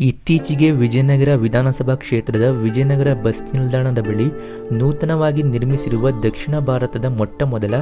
ಇತ್ತೀಚೆಗೆ ವಿಜಯನಗರ ವಿಧಾನಸಭಾ ಕ್ಷೇತ್ರದ ವಿಜಯನಗರ ಬಸ್ ನಿಲ್ದಾಣದ ಬಳಿ ನೂತನವಾಗಿ ನಿರ್ಮಿಸಿರುವ ದಕ್ಷಿಣ ಭಾರತದ ಮೊಟ್ಟಮೊದಲ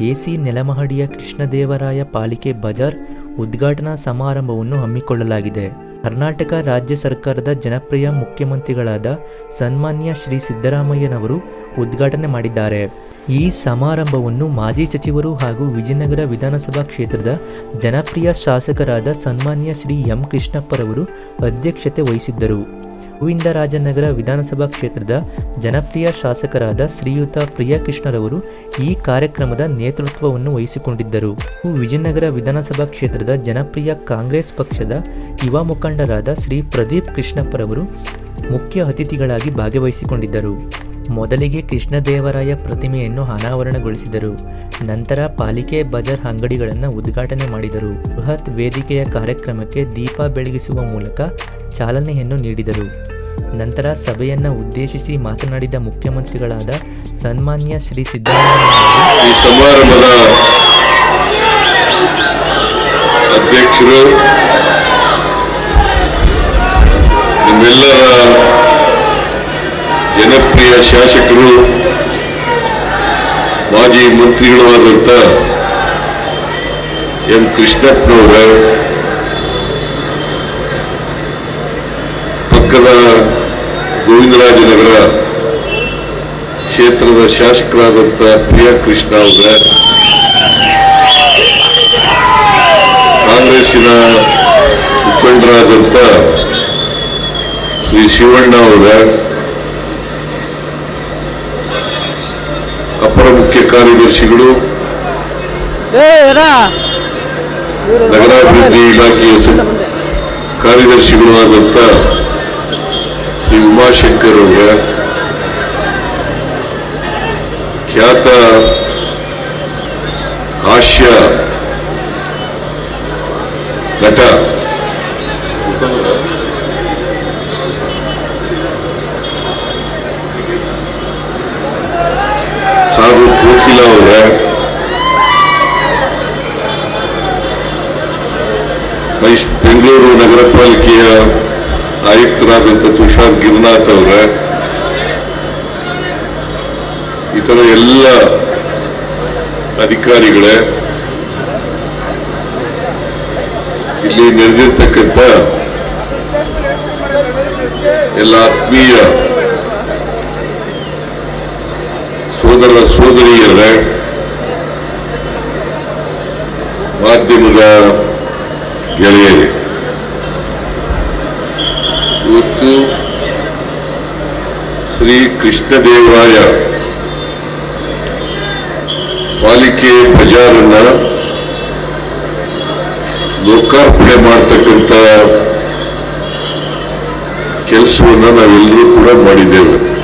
ಎಸಿ ನೆಲಮಹಡಿಯ ಕೃಷ್ಣದೇವರಾಯ ಪಾಲಿಕೆ ಬಜಾರ್ ಉದ್ಘಾಟನಾ ಸಮಾರಂಭವನ್ನು ಹಮ್ಮಿಕೊಳ್ಳಲಾಗಿದೆ. ಕರ್ನಾಟಕ ರಾಜ್ಯ ಸರ್ಕಾರದ ಜನಪ್ರಿಯ ಮುಖ್ಯಮಂತ್ರಿಗಳಾದ ಸನ್ಮಾನ್ಯ ಶ್ರೀ ಸಿದ್ದರಾಮಯ್ಯನವರು ಉದ್ಘಾಟನೆ ಮಾಡಿದ್ದಾರೆ. ಈ ಸಮಾರಂಭವನ್ನು ಮಾಜಿ ಸಚಿವರು ಹಾಗೂ ವಿಜಯನಗರ ವಿಧಾನಸಭಾ ಕ್ಷೇತ್ರದ ಜನಪ್ರಿಯ ಶಾಸಕರಾದ ಸನ್ಮಾನ್ಯ ಶ್ರೀ ಎಂ ಕೃಷ್ಣಪ್ಪರವರು ಅಧ್ಯಕ್ಷತೆ ವಹಿಸಿದ್ದರು. ಗೋವಿಂದರಾಜನಗರ ವಿಧಾನಸಭಾ ಕ್ಷೇತ್ರದ ಜನಪ್ರಿಯ ಶಾಸಕರಾದ ಶ್ರೀಯುತ ಪ್ರಿಯಕೃಷ್ಣರವರು ಈ ಕಾರ್ಯಕ್ರಮದ ನೇತೃತ್ವವನ್ನು ವಹಿಸಿಕೊಂಡಿದ್ದರು. ವಿಜಯನಗರ ವಿಧಾನಸಭಾ ಕ್ಷೇತ್ರದ ಜನಪ್ರಿಯ ಕಾಂಗ್ರೆಸ್ ಪಕ್ಷದ ಯುವ ಮುಖಂಡರಾದ ಶ್ರೀ ಪ್ರದೀಪ್ ಕೃಷ್ಣಪ್ಪರವರು ಮುಖ್ಯ ಅತಿಥಿಗಳಾಗಿ ಭಾಗವಹಿಸಿಕೊಂಡಿದ್ದರು. ಮೊದಲಿಗೆ ಕೃಷ್ಣದೇವರಾಯ ಪ್ರತಿಮೆಯನ್ನು ಅನಾವರಣಗೊಳಿಸಿದರು. ನಂತರ ಪಾಲಿಕೆ ಬಜಾರ್ ಅಂಗಡಿಗಳನ್ನು ಉದ್ಘಾಟನೆ ಮಾಡಿದರು. ಬೃಹತ್ ವೇದಿಕೆಯ ಕಾರ್ಯಕ್ರಮಕ್ಕೆ ದೀಪ ಬೆಳಗಿಸುವ ಮೂಲಕ ಚಾಲನೆಯನ್ನು ನೀಡಿದರು. ನಂತರ ಸಭೆಯನ್ನು ಉದ್ದೇಶಿಸಿ ಮಾತನಾಡಿದ ಮುಖ್ಯಮಂತ್ರಿಗಳಾದ ಸನ್ಮಾನ್ಯ ಶ್ರೀ ಸಿದ್ದರಾಮಯ್ಯ ಜನಪ್ರಿಯ ಶಾಸಕರು, ಮಾಜಿ ಮಂತ್ರಿಗಳು ಆದಂತ ಎಂ ಕೃಷ್ಣಪ್ಪನವರ ಪಕ್ಕದ ಗೋವಿಂದರಾಜನಗರ ಕ್ಷೇತ್ರದ ಶಾಸಕರಾದಂಥ ಪ್ರಿಯ ಕೃಷ್ಣ ಅವರ, ಕಾಂಗ್ರೆಸ್ಸಿನ ಮುಖಂಡರಾದಂಥ ಶ್ರೀ ಶಿವಣ್ಣ ಅವರ ಅಪರ ಮುಖ್ಯ ಕಾರ್ಯದರ್ಶಿಗಳು ನಗರಾಭಿವೃದ್ಧಿ ಇಲಾಖೆಯ ಕಾರ್ಯದರ್ಶಿಗಳು ಆದಂತ ಶ್ರೀ ಉಮಾಶಂಕರ್ ಅವರ ಖ್ಯಾತ ಹಾಸ್ಯ ನಟ ಬೆಂಗಳೂರು ನಗರ ಪಾಲಿಕೆಯ ಆಯುಕ್ತರಾದಂಥ ತುಷಾರ್ ಗಿರ್ನಾಥ್ ಅವರ, ಇತರ ಎಲ್ಲ ಅಧಿಕಾರಿಗಳೇ, ಇಲ್ಲಿ ನೆರೆದಿರ್ತಕ್ಕಂಥ ಎಲ್ಲ ಆತ್ಮೀಯ ಸೋದರ ಸೋದರಿಯರೇ, ಮಾಧ್ಯಮದ ಗೆಳೆಯರೇ. ಇವತ್ತು ಶ್ರೀ ಕೃಷ್ಣದೇವರಾಯ ಪಾಲಿಕೆ ಬಜಾರನ್ನ ಲೋಕಾರ್ಪಣೆ ಮಾಡ್ತಕ್ಕಂಥ ಕೆಲಸವನ್ನ ನಾವೆಲ್ಲರೂ ಕೂಡ ಮಾಡಿದ್ದೇವೆ.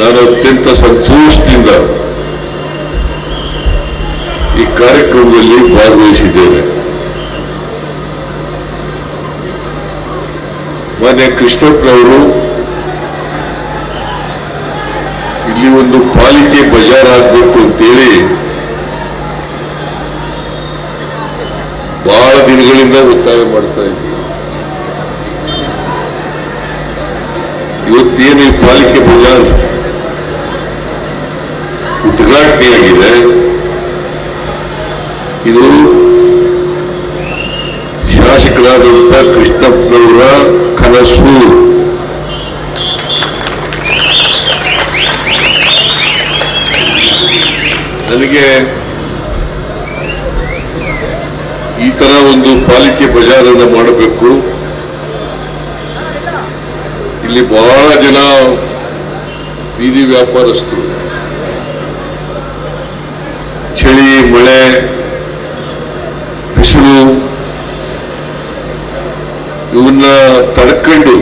ನಾನು ಅತ್ಯಂತ ಸಂತೋಷದಿಂದ ಈ ಕಾರ್ಯಕ್ರಮದಲ್ಲಿ ಭಾಗವಹಿಸಿದ್ದೇನೆ. ಮಾನ್ಯ ಕೃಷ್ಣಪ್ಪನವರು ಇಲ್ಲಿ ಒಂದು ಪಾಲಿಕೆ ಬಜಾರ್ ಆಗಬೇಕು ಅಂತೇಳಿ ಬಹಳ ದಿನಗಳಿಂದ ಒತ್ತಾಯ ಮಾಡ್ತಾ ಇದ್ದೀವಿ ಇವತ್ತೇನು ಈ ಪಾಲಿಕೆ ಬಜಾರ್? ಉದ್ಘಾಟನೆಯಾಗಿದೆ ಇದು ಶಾಸಕರಾದಂಥ ಕೃಷ್ಣಪ್ಪನವರ ಕನಸು. ನನಗೆ ಈ ತರ ಒಂದು ಪಾಲಿಕೆ ಬಜಾರನ್ನು ಮಾಡಬೇಕು. ಇಲ್ಲಿ ಬಹಳ ಜನ ಬೀದಿ ವ್ಯಾಪಾರಸ್ಥರು. ಚಳಿ, ಮಳೆ, ಬಿಸಿಲು ಇವನ್ನ ತಡ್ಕೊಂಡು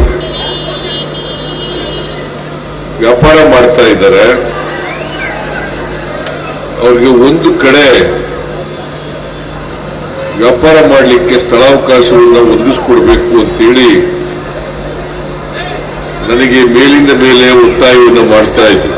ವ್ಯಾಪಾರ ಮಾಡ್ತಾ ಇದ್ದಾರೆ. ಅವ್ರಿಗೆ ಒಂದು ಕಡೆ ವ್ಯಾಪಾರ ಮಾಡಲಿಕ್ಕೆ ಸ್ಥಳಾವಕಾಶಗಳನ್ನ ಒದಗಿಸ್ಕೊಡ್ಬೇಕು ಅಂತೇಳಿ ನನಗೆ ಮೇಲಿಂದ ಮೇಲೆ ಒತ್ತಾಯವನ್ನು ಮಾಡ್ತಾ ಇದ್ದೆ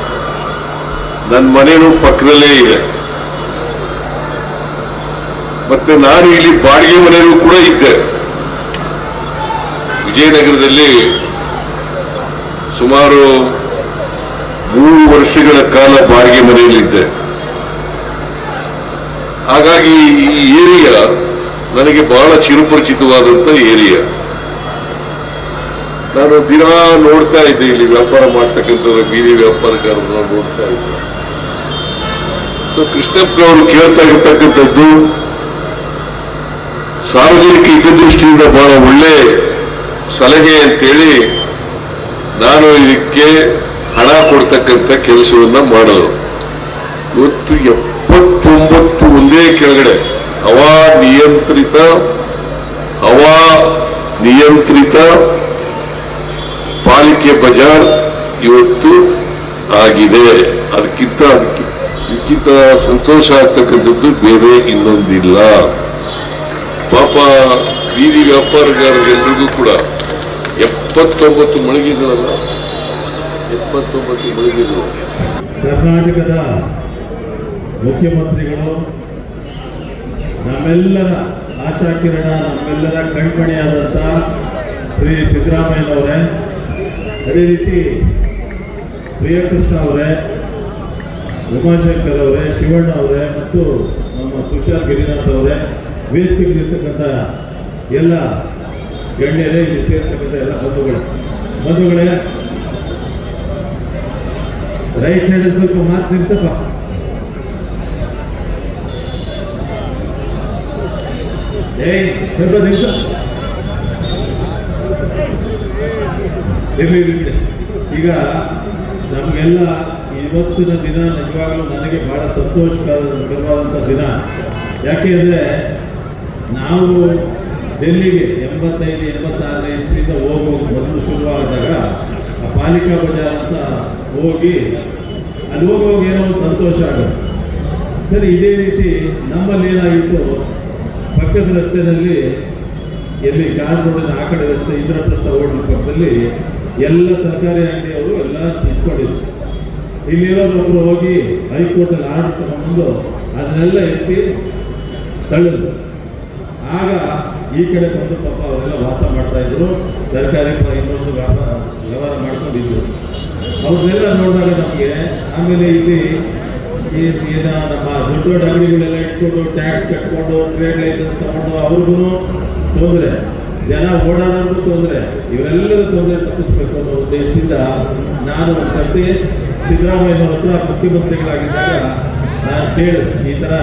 ನನ್ನ ಮನೆಯೂ ಪಕ್ಕದಲ್ಲೇ ಇದೆ. ಮತ್ತೆ ನಾನು ಇಲ್ಲಿ ಬಾಡಿಗೆ ಮನೆಯಲ್ಲೂ ಕೂಡ ಇದ್ದೆ. ವಿಜಯನಗರದಲ್ಲಿ ಸುಮಾರು ಮೂರು ವರ್ಷಗಳ ಕಾಲ ಬಾಡಿಗೆ ಮನೆಯಲ್ಲಿದ್ದೆ. ಹಾಗಾಗಿ ಈ ಏರಿಯಾ ನನಗೆ ಬಹಳ ಚಿರುಪರಿಚಿತವಾದಂತ ಏರಿಯಾ. ನಾನು ದಿನ ನೋಡ್ತಾ ಇದ್ದೆ ಇಲ್ಲಿ ವ್ಯಾಪಾರ ಮಾಡ್ತಕ್ಕಂಥ ಬೀದಿ ವ್ಯಾಪಾರಗಾರರನ್ನ ನೋಡ್ತಾ ಇದ್ದೆ. ಸೊ ಕೃಷ್ಣಪ್ಪನವರು ಕೇಳ್ತಾ ಇರ್ತಕ್ಕಂಥದ್ದು, ಸಾರ್ವಜನಿಕ ಹಿತದೃಷ್ಟಿಯಿಂದ ಬಹಳ ಒಳ್ಳೆ ಸಲಹೆ ಅಂತೇಳಿ ನಾನು ಇದಕ್ಕೆ ಹಣ ಕೊಡ್ತಕ್ಕಂಥ ಕೆಲಸವನ್ನ ಮಾಡೋದು ಇವತ್ತು ಎಪ್ಪತ್ತೊಂಬತ್ತು ಒಂದೇ ಕೆಳಗಡೆ, ಹವಾ ನಿಯಂತ್ರಿತ ಹವಾ ನಿಯಂತ್ರಿತ, ಪಾಲಿಕೆ ಬಜಾರ್ ಇವತ್ತು ಆಗಿದೆ. ಅದಕ್ಕಿಂತ ಅದಕ್ಕೆ ಇದಕ್ಕಿಂತ ಸಂತೋಷ ಆಗ್ತಕ್ಕಂಥದ್ದು ಬೇರೆ ಇನ್ನೊಂದಿಲ್ಲ. ಪಾಪ ಬೀದಿ ವ್ಯಾಪಾರಗಾರರೆಲ್ಲರಿಗೂ ಕೂಡ ಎಪ್ಪತ್ತೊಂಬತ್ತು ಮಳಿಗೆಗಳಲ್ಲ, ಎಪ್ಪತ್ತೊಂಬತ್ತು ಮಳಿಗೆಗಳು. ಕರ್ನಾಟಕದ ಮುಖ್ಯಮಂತ್ರಿಗಳು ನಮ್ಮೆಲ್ಲರ ಆಶಾಕಿರಣ ನಮ್ಮೆಲ್ಲರ ಕಣ್ಮಣಿಯಾದಂಥ ಶ್ರೀ ಸಿದ್ದರಾಮಯ್ಯನವರೇ ಅದೇ ರೀತಿ ಪ್ರಿಯಕೃಷ್ಣ ಅವರೇ ಉಮಾಶಂಕರ್ ಅವರೇ, ಶಿವಣ್ಣ ಅವರೇ ಮತ್ತು ನಮ್ಮ ತುಷಾರ್ ಗಿರಿನಾಥ್ ಅವರೇ, ವೇದಿಕೆಯಲ್ಲಿರ್ತಕ್ಕಂಥ ಎಲ್ಲ ಗಣ್ಯರೇ ಇಲ್ಲಿ ಸೇರ್ತಕ್ಕಂಥ ಎಲ್ಲ ಬಂಧುಗಳು. ಬಂಧುಗಳೇ ರೈಟ್ ಸೈಡ್ ಸ್ವಲ್ಪ ಮಾತು ನಿಲ್ಸಪ್ಪ. ಏಯ್, ಸ್ವಲ್ಪ ನಿಲ್ಸ. ಇರ್ಲಿ. ಈಗ ನಮಗೆಲ್ಲ ಇವತ್ತಿನ ದಿನ ನಿಜವಾಗಲೂ ನನಗೆ ಬಹಳ ಸಂತೋಷಕರವಾದಂಥ ದಿನ. ಯಾಕೆ ಅಂದರೆ ನಾವು ಡೆಲ್ಲಿಗೆ ಎಂಬತ್ತೈದು, ಎಂಬತ್ತಾರನೇ ಇಸ್ವಿಯಿಂದ ಹೋಗೋ ಮೊದಲು ಶುರುವಾದಾಗ ಆ ಪಾಲಿಕಾ ಬಜಾರ್ ಅಂತ ಹೋಗಿ ಅಲ್ಲಿ ಹೋಗುವಾಗ ಏನೋ ಒಂದು ಸಂತೋಷ ಆಗುತ್ತೆ. ಸರಿ, ಇದೇ ರೀತಿ ನಮ್ಮಲ್ಲಿ ಏನಾಗಿತ್ತು? ಪಕ್ಕದ ರಸ್ತೆಯಲ್ಲಿ ಎಲ್ಲಿ ಕಾರ್ ರೋಡಿನ ಆ ಕಡೆ ರಸ್ತೆ, ಇಂದ್ರಪ್ರಸ್ಥ ಓಡಿನ ಪಕ್ಕದಲ್ಲಿ ಎಲ್ಲ ತರಕಾರಿ ಅಂಗಡಿಯವರು ಎಲ್ಲ ಇಟ್ಕೊಂಡಿದ್ರು ಇಲ್ಲಿರೋರು ಒಬ್ರು ಹೋಗಿ ಹೈಕೋರ್ಟಲ್ಲಿ ಆರ್ಡರ್ ತಗೊಂಡ್ಬಂದು ಅದನ್ನೆಲ್ಲ ಎತ್ತಿ ತಳ್ಳಿದ್ರು. ಆಗ ಈ ಕಡೆ ಬಂದು ಪಾಪ ಅವರೆಲ್ಲ ವಾಸ ಮಾಡ್ತಾ ಇದ್ರು. ತರಕಾರಿ ಇನ್ನೊಂದು ವ್ಯಾಪಾರ ವ್ಯವಹಾರ ಮಾಡ್ಕೊಂಡಿದ್ರು. ಅವ್ರನ್ನೆಲ್ಲ ನೋಡಿದಾಗ ನಮಗೆ ಆಮೇಲೆ ಇಲ್ಲಿ ಈ ಏನ ನಮ್ಮ ದೊಡ್ಡ ದೊಡ್ಡ ಅಂಗಡಿಗಳೆಲ್ಲ ಇಟ್ಕೊಂಡು ಟ್ಯಾಕ್ಸ್ ಕಟ್ಕೊಂಡು ಟ್ರೇಡ್ ಲೈಸೆನ್ಸ್ ತಗೊಂಡು ಅವ್ರಿಗೂ ತೊಂದರೆ. ಜನ ಓಡಾಡೋರ್ಗೂ ತೊಂದರೆ. ಇವರೆಲ್ಲರೂ ತೊಂದರೆ ತಪ್ಪಿಸ್ಬೇಕು ಅನ್ನೋ ಉದ್ದೇಶದಿಂದ ನಾನು ಒಂದು ಸರ್ತಿ ಸಿದ್ದರಾಮಯ್ಯನವ್ರ ಹತ್ರ ಮುಖ್ಯಮಂತ್ರಿಗಳಾಗಿದ್ದಾಗ ನಾನು ಕೇಳಿದೆ, ಈ ಥರ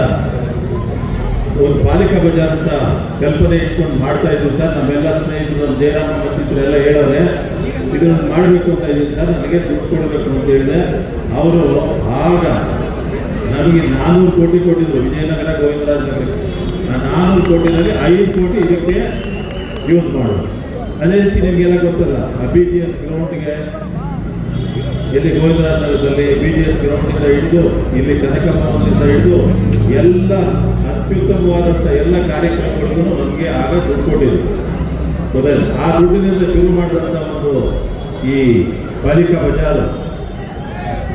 ಒಂದು ಪಾಲಿಕಾ ಬಜಾರ್ ಅಂತ ಕಲ್ಪನೆ ಇಟ್ಕೊಂಡು ಮಾಡ್ತಾ ಇದ್ರು ಸರ್. ನಮ್ಮೆಲ್ಲ ಸ್ನೇಹಿತರು, ನಮ್ಮ ಜಯರಾಮ ಎಲ್ಲ ಹೇಳೋರೆ, ಇದನ್ನು ಮಾಡಬೇಕು ಅಂತ ಇದ್ದೀನಿ ಸರ್. ನನಗೆ ದುಡ್ಡು ಕೊಡಬೇಕು ಅಂತ ಹೇಳಿದೆ. ಅವರು ಆಗ ನನಗೆ ನಾನ್ನೂರು ಕೋಟಿ ಕೊಟ್ಟಿದ್ರು. ವಿಜಯನಗರ ಗೋವಿಂದರಾಜ ಆ ನಾನ್ನೂರು ಕೋಟಿನಲ್ಲಿ ಐದು ಕೋಟಿ ಇದಕ್ಕೆ ಯೂಸ್ ಮಾಡೋದು ಅದೇ ರೀತಿ ನಿಮಗೆಲ್ಲ ಗೊತ್ತಲ್ಲ ಅಂತ ಗ್ರೌಂಡ್ಗೆ ಇಲ್ಲಿ ಗೋವಿಂದರಾಜ ನಗರದಲ್ಲಿ ಬಿ ಜಿ ಎಸ್ ಗ್ರೌಂಡಿಂದ ಹಿಡಿದು, ಇಲ್ಲಿ ಕನಕಭವನದಿಂದ ಹಿಡಿದು ಎಲ್ಲ ಅತ್ಯುತ್ತಮವಾದಂಥ ಎಲ್ಲ ಕಾರ್ಯಕ್ರಮಗಳಿಗೂ ನಮಗೆ ಆಗ ದುಡ್ಡು ಕೊಟ್ಟಿದ್ರು. ಗೊತ್ತಾಯ್ತು ಆ ದುಡ್ಡಿನಿಂದ ಶುರು ಮಾಡಿದಂಥ ಒಂದು ಈ ಪಾಲಿಕಾ ಬಜಾರ್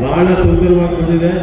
ಬಹಳ ಸುಂದರವಾಗಿ ಬಂದಿದೆ.